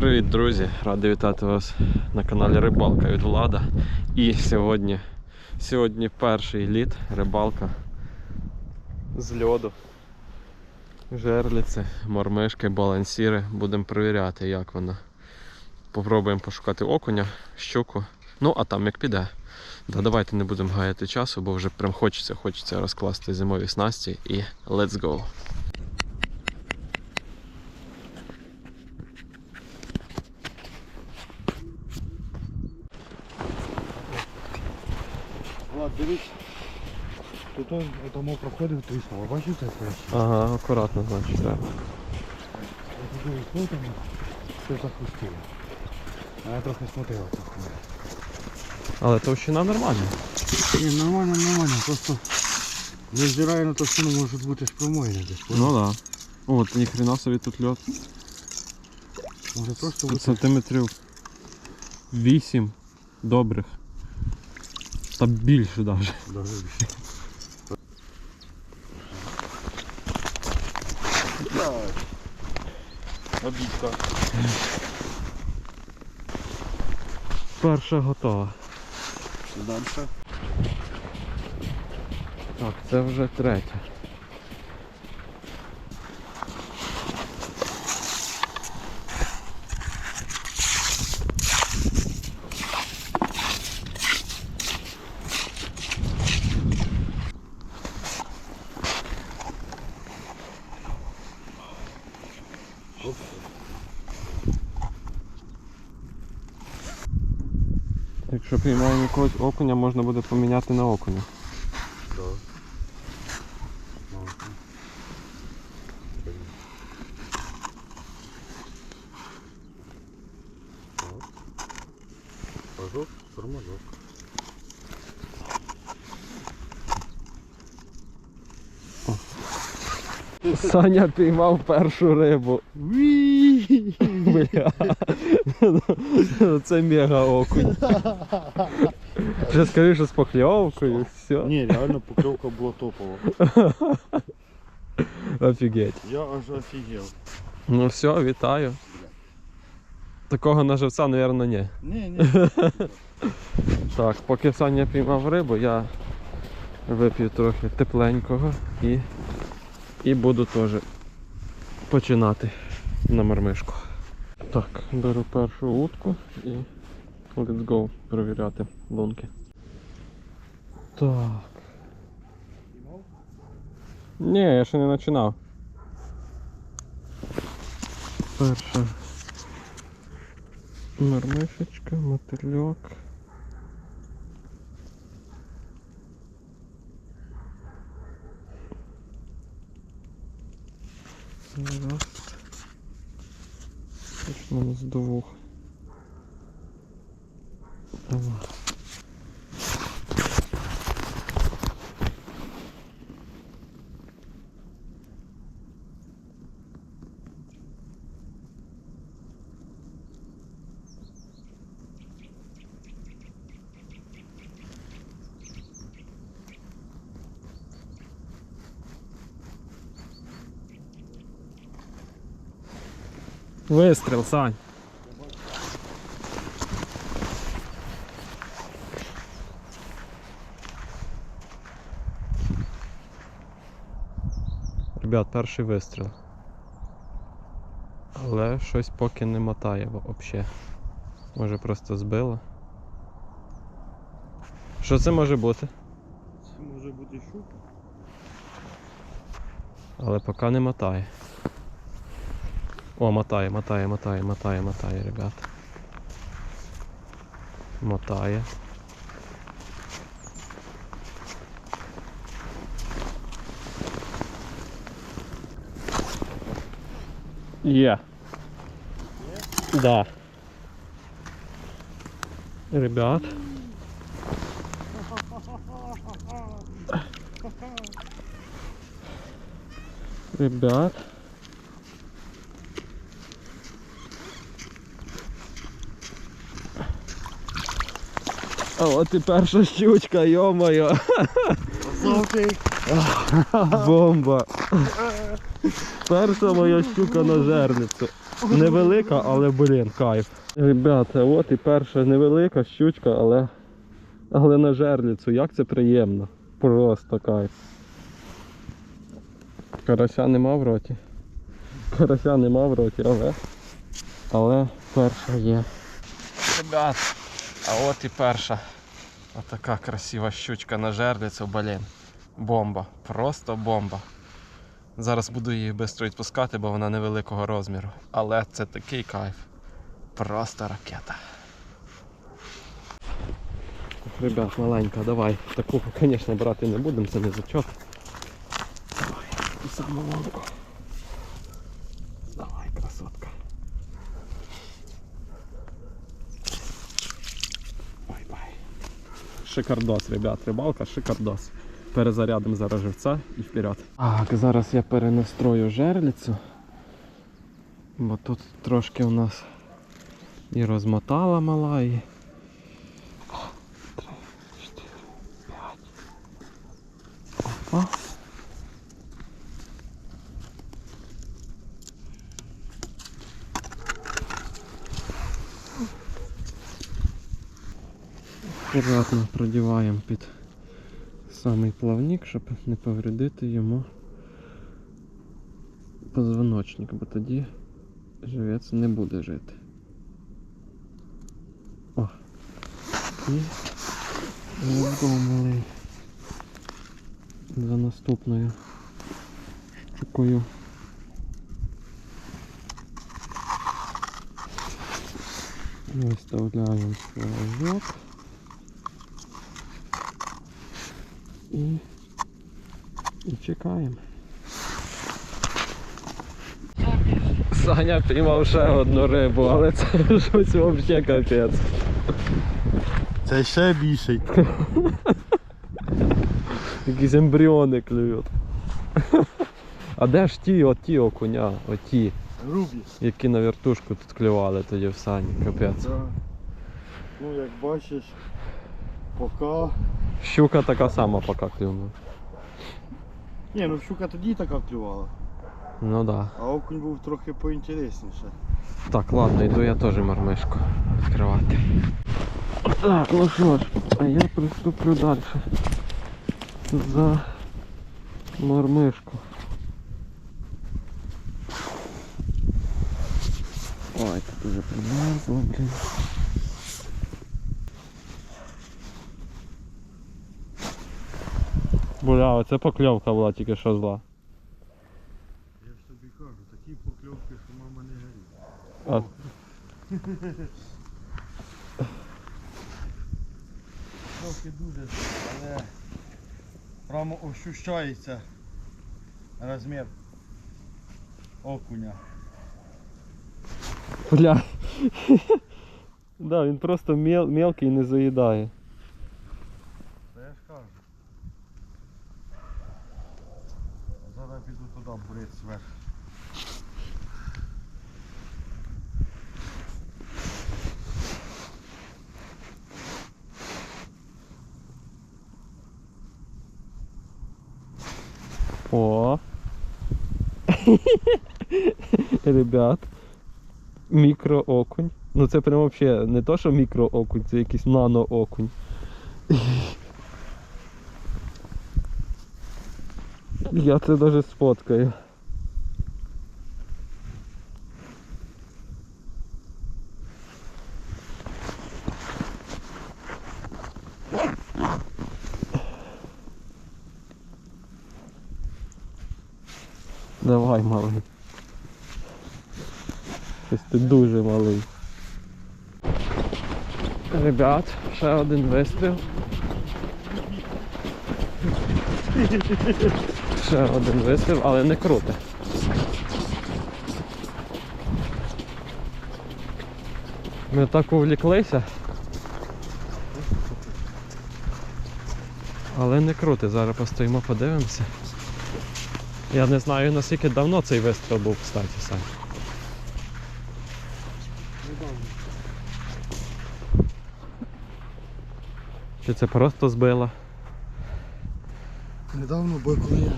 Привіт, друзі! Радий вітати вас на каналі Рибалка від Влада. І сьогодні, сьогодні перший літ рибалка з льоду. Жерліці, мормишки, балансіри. Будемо перевіряти, як вона. Попробуємо пошукати окуня, щуку. Ну, а там як піде. Да, давайте не будемо гаяти часу, бо вже прям хочеться, хочеться розкласти зимові снасті і let's go! Влад, дивись. Тут тому проходив тріснуло. Бачиш це флеш? Ага, акуратно, значить, треба. Я туди йшов там, все захрустіло. А я трохи смотрела трохи. Але товщина нормальна. Ні, нормально, нормально, просто не взираю на товщину, може бути ж промоїна десь. Ну да. О, от ніхрена собі тут льот. Може просто Тут бути. сантиметрів 8 добрих. Та більше навіть. Даже Перша готова. Далі. Так, це вже третя. Якщо піймаємо якогось окуня, можна буде поміняти на окуня. Да. Пожок, тормозок. Саня піймав першу рибу. Бля. Це мега окунь. Вже скажи, що з покльовкою, все. Ні, реально покльовка була топова. Офігеть. Я аж офігел. Ну все, вітаю. Такого на живця, мабуть, ні. Ні, ні. Так, поки Саня піймав рибу, я вип'ю трохи тепленького і, і буду теж починати на мармишку. Так, беру першу утку і let's go перевіряти лунки. Так. Ні, я ще не починав. Перша мармишечка, мотильок. Раз. Почнемо з двох. Давай. Вистріл, Сань. Ребят, перший вистріл. Але щось поки не мотає взагалі. Може просто збило. Що це може бути? Це може бути щука. Але поки не мотає. О, мотає, мотає, мотає, мотає, мотає, ребят. Мотає. Є. Да. Ребят. Ребят. А от і перша щучка, йо-моє. Золотий. Бомба. Перша моя щука на жерницю. Невелика, але блін, кайф. Ребята, от і перша невелика щучка, але, але на жерліцю. Як це приємно. Просто кайф. Карася нема в роті. Карася нема в роті, але. Але перша є. Ребят, а от і перша. Отака красива щучка на жерліцю, блін. Бомба. Просто бомба. Зараз буду її швидко відпускати, бо вона невеликого розміру. Але це такий кайф. Просто ракета. Ребят, маленька, давай. Таку, звісно, брати не будемо, це не зачет. Давай, і саму ломку. Давай, красотка. Бай-бай. Шикардос, ребят, рибалка, шикардос. Перезарядимо зараз живця і вперед. Так, зараз я перенастрою жерлицю. Бо тут трошки у нас і розмотала мала, і. Опа. Аккуратно продіваємо під самий плавник, щоб не повредити йому позвоночник, бо тоді живець не буде жити. О. І малий за наступною щукою. Виставляємо флажок. І, і чекаємо. Саня піймав ще одну рибу, але це щось взагалі капець. Це ще більший. Якісь ембріони клюють. А де ж ті, оті окуня, оті, Грубі. які на вертушку тут клювали тоді в сані, капець. Да. Ну як бачиш, поки. Щука така сама поки клюнула. Ні, ну щука тоді така клювала, Ну да. а окунь був трохи поінтересніше. Так, ладно, йду я теж мармишку відкривати. Так, ну що ж, а я приступлю далі. За мармишку. Ой, тут уже примерзло, блін. Буля, оце покльовка була тільки що зла. Я ж тобі кажу, такі покльовки, що мама не горить. А, Трохи дуже, але прямо ощущається розмір окуня. Бля. да, він просто мел, мелкий і не заїдає. Та я ж кажу. Зараз піду туди, бурець зверху. О. Ребят. Мікроокунь. Ну це прям вообще не то, що мікроокунь, це якийсь наноокунь. Я це даже сфоткаю. Давай, малий. Щось ти дуже малий. Ребят, ще один вистріл. Ще один вистріл, але не круто. Ми так увліклися. Але не круто, зараз постоїмо, подивимося. Я не знаю наскільки давно цей вистріл був, кстати, Сань. Чи це просто збило? Недавно, бо коли я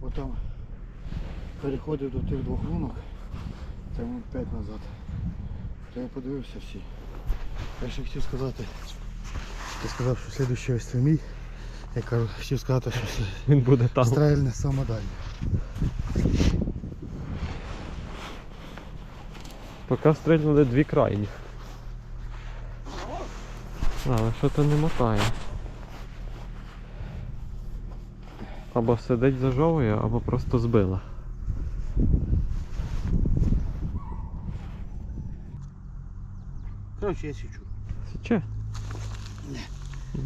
отам переходив до тих двох лунок, Це минут 5 назад. То я подивився всі. Я ще хотів сказати. Ти сказав, що слідуючий ось це мій. Я кажу, хотів сказати, що Він буде там. стрельне саме далі. Поки стрільнули дві крайніх. Але що то не мотає. Або сидить зажовує, або просто збила. Коротше, я січу. Січе?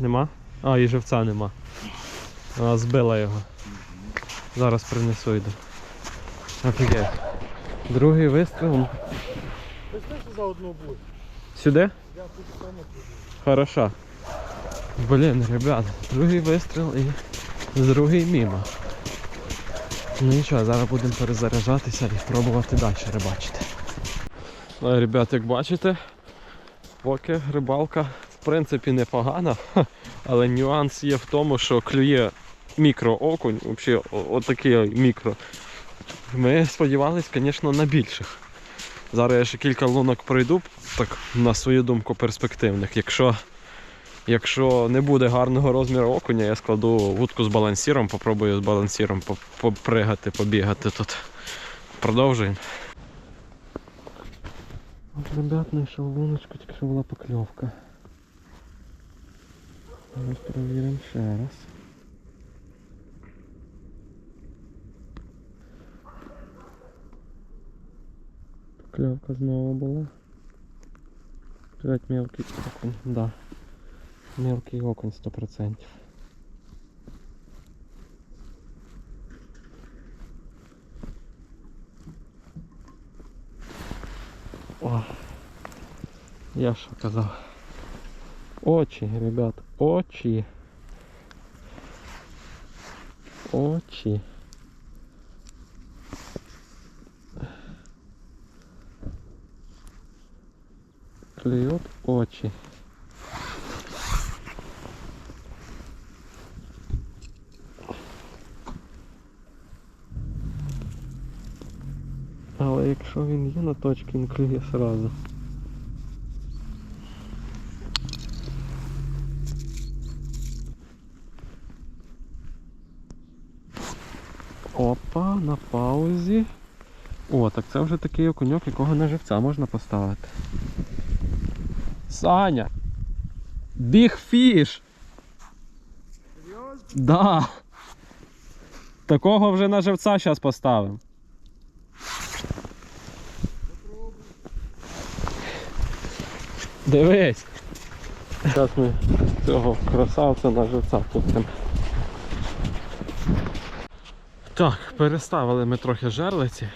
Нема? А, і живця нема. Вона збила його. Зараз принесу йду. Офігеть. Другий вистріл. За одну будь? Сюди? Я хочу саме туди. Хорошо. Блін, ребят, другий вистріл і другий мімо. Ну нічого, зараз будемо перезаряджатися і пробувати далі рибачити. Ну, ребят, як бачите, поки рибалка в принципі непогана, але нюанс є в тому, що клює мікроокунь, взагалі отакий мікро. Ми сподівались, звісно, на більших. Зараз я ще кілька лунок пройду, так на свою думку, перспективних. Якщо, якщо не буде гарного розміру окуня, я складу вудку з балансіром, попробую з балансіром поп- попригати, побігати тут. Продовжуємо. От, ребят, знайшов луночку, тільки що була покльовка. Зараз перевіримо ще раз. Покльовка знову була. Опять мелкий окунь, да. Мелкий окунь 100%. О, я що казав. Очі, ребят, очі. Очі. Клюют очі. Якщо він є на точці, він клює сразу. Опа, на паузі. О, так це вже такий окуньок, якого на живця можна поставити. Саня! Біг фіш! Серйозно? Да! Такого вже на живця зараз поставимо. Дивись! Зараз ми цього красавця на живця пустимо. Так, переставили ми трохи жерлиці.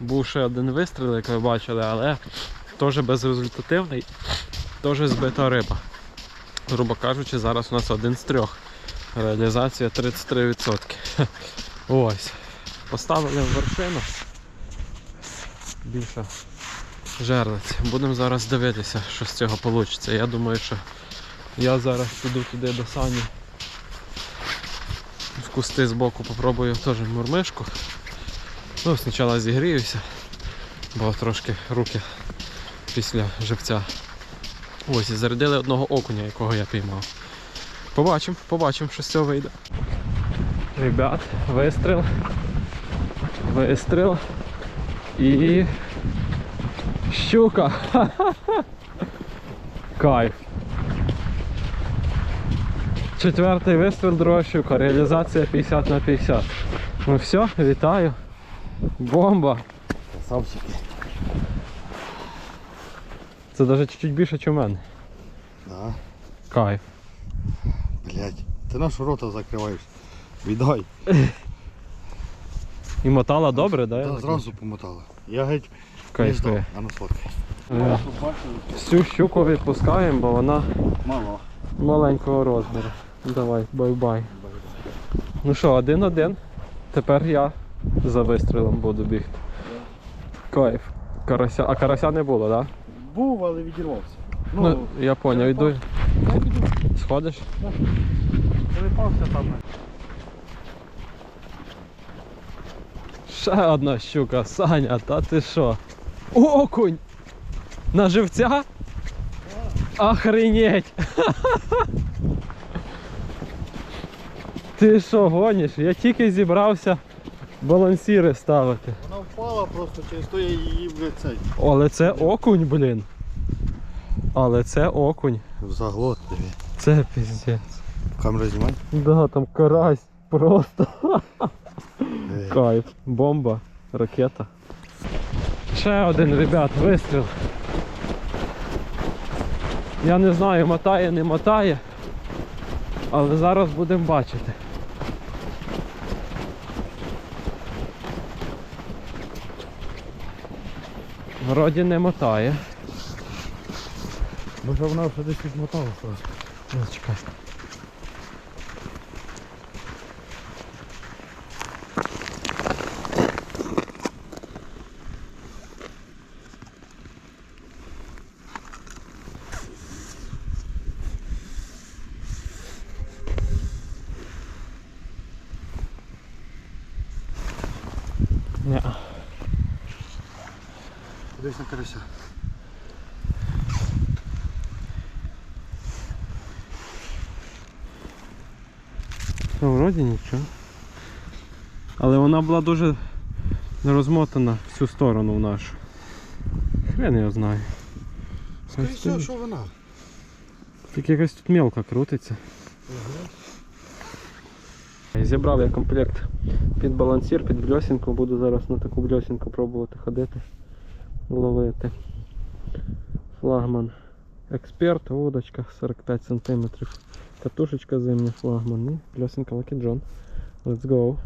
Був ще один вистріл, як ви бачили, але теж безрезультативний, теж збита риба. Грубо кажучи, зараз у нас один з трьох. Реалізація 33%. Ось. Поставили в вершину. Більше жерлиць. Будемо зараз дивитися, що з цього вийде. Я думаю, що я зараз піду туди до Сані. В кусти збоку попробую теж мурмишку. Ну, спочатку зігріюся, бо трошки руки після живця. Ось і зарядили одного окуня, якого я піймав. Побачимо, побачимо, що з цього вийде. Ребят, вистріл. Вистріл. І. Щука. Кайф. Четвертий вистріл, друга щука. Реалізація 50 на 50. Ну все, вітаю. Бомба. Красавчики. Це навіть чуть-чуть більше, ніж у мене. Да. Кайф. Блять. Ти наш рота закриваєш. Віддай. І мотала добре, да? я Та так зразу помотала. Я геть не Кайфує. А ну сфоткай. Е, Всю щуку відпускаємо, бо вона Мало. маленького розміру. Давай, бай-бай. Ну що, один-один. Тепер я за вистрілом буду бігти. Кайф. Карася. А карася не було, так? Да? Був, але відірвався. Ну, я поняв, йду. я піду. Сходиш? Телепався там. Ще одна щука, Саня, та ти що? Окунь! На живця? Охренеть! Ти що гониш? Я тільки зібрався балансіри ставити. Вона впала просто через то я її в цей. Але це окунь, блін. Але це окунь. В заглот тобі. Це піздець. Камеру знімай. Да, там карась. Просто Ей. кайф. Бомба, ракета. Ще один, ребят, вистріл. Я не знаю, мотає, не мотає. Але зараз будемо бачити. Вроді не мотає. Може вона вже десь відмотала просто. Ну, чекай. Десь на карася. Ну, вроді нічого. Але вона була дуже розмотана всю сторону в нашу. Хрен його знає. Скоріше що вона? Тільки якась тут мелка крутиться. Зібрав я комплект під балансір, під бльосінку. Буду зараз на таку бльосінку пробувати ходити, ловити. Флагман експерт, удочка 45 см. Катушечка зимня флагман і бльосінка Lucky. Let's go.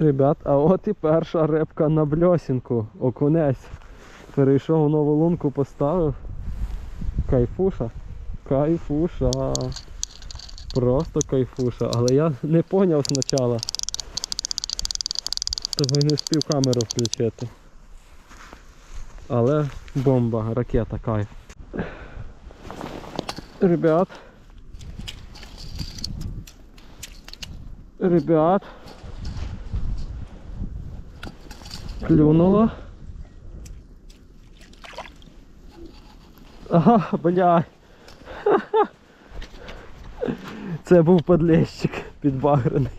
Ребят, а от і перша рибка на бльосінку. Окунець. Перейшов в нову лунку, поставив. Кайфуша. Кайфуша. Просто кайфуша. Але я не поняв спочатку. Того не встиг камеру включити. Але бомба, ракета, кайф. Ребят. Ребят. Клюнула. Ага, бля. Це був подлещик підбагрений.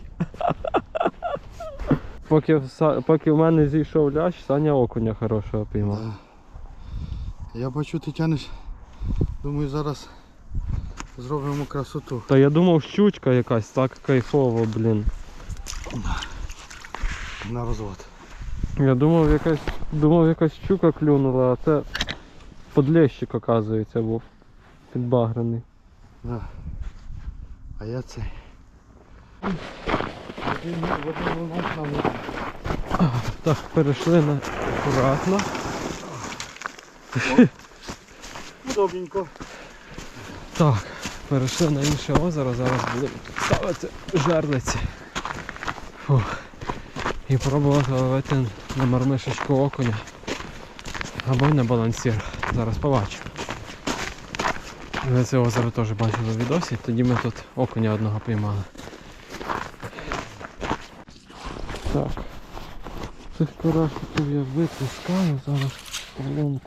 Поки, в поки в мене зійшов лящ, Саня окуня хорошого піймав. Я бачу, ти тянеш. Думаю, зараз зробимо красоту. Та я думав щучка якась, так кайфово, блін. На розвод. Я думав якась, думав якась щука клюнула, а це подлещик, оказується, був підбагрений. Да. А я цей. Один, один момент нам Так, перейшли на акуратно. удобненько. Так, перейшли на інше озеро, зараз будемо ставити жерлиці. Фух. І пробувати ловити на мармишечку окуня. Або на балансір. Зараз побачимо. Ви це озеро теж бачили в відосі, тоді ми тут окуня одного піймали. Так. Цих карасиків я витискаю зараз. Живут.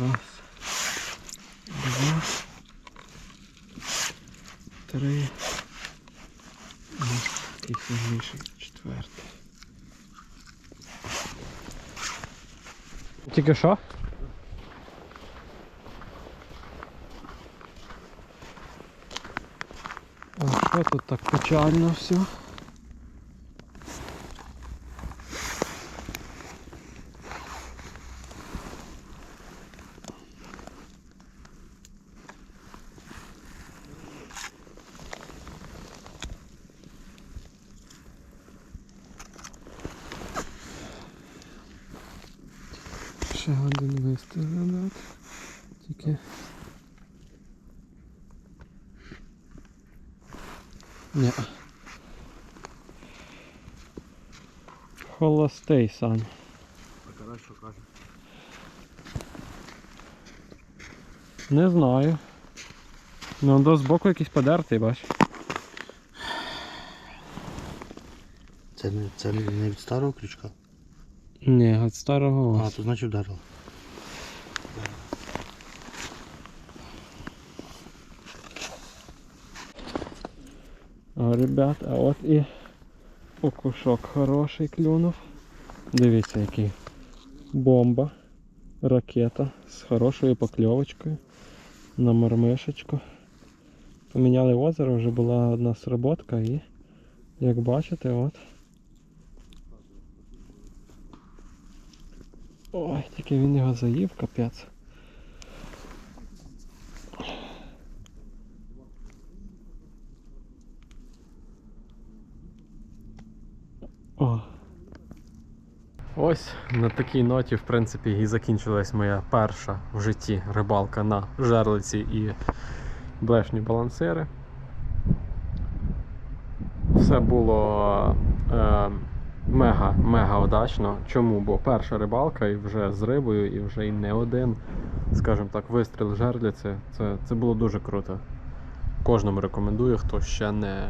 Раз, два, три. І сильніший четвертий. Тільки що? А що тут так печально все? Ще один вистріл, ребят. тільки. Ні. Холостий сан. А карась що каже? Не знаю. Ну, до збоку якийсь подертий, бач. Це не, це не від старого крючка? Ні, від старого. А, то значить вдарило. О, ребят, а от і окушок хороший клюнув. Дивіться, який бомба, ракета з хорошою покльовочкою на мормишечку. Поміняли озеро, вже була одна сработка і, як бачите, от. Ой, тільки він його заїв, капець. О. Ось на такій ноті, в принципі, і закінчилась моя перша в житті рибалка на жерлиці і блешні балансири. Все було е, мега, мега удачно. Чому? Бо перша рибалка і вже з рибою, і вже і не один, скажімо так, вистріл жерлиці. Це, це було дуже круто. Кожному рекомендую, хто ще не,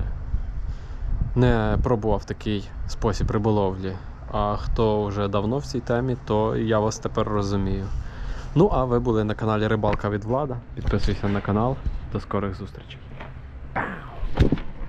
не пробував такий спосіб риболовлі. А хто вже давно в цій темі, то я вас тепер розумію. Ну, а ви були на каналі Рибалка від Влада. Підписуйся на канал. До скорих зустрічей.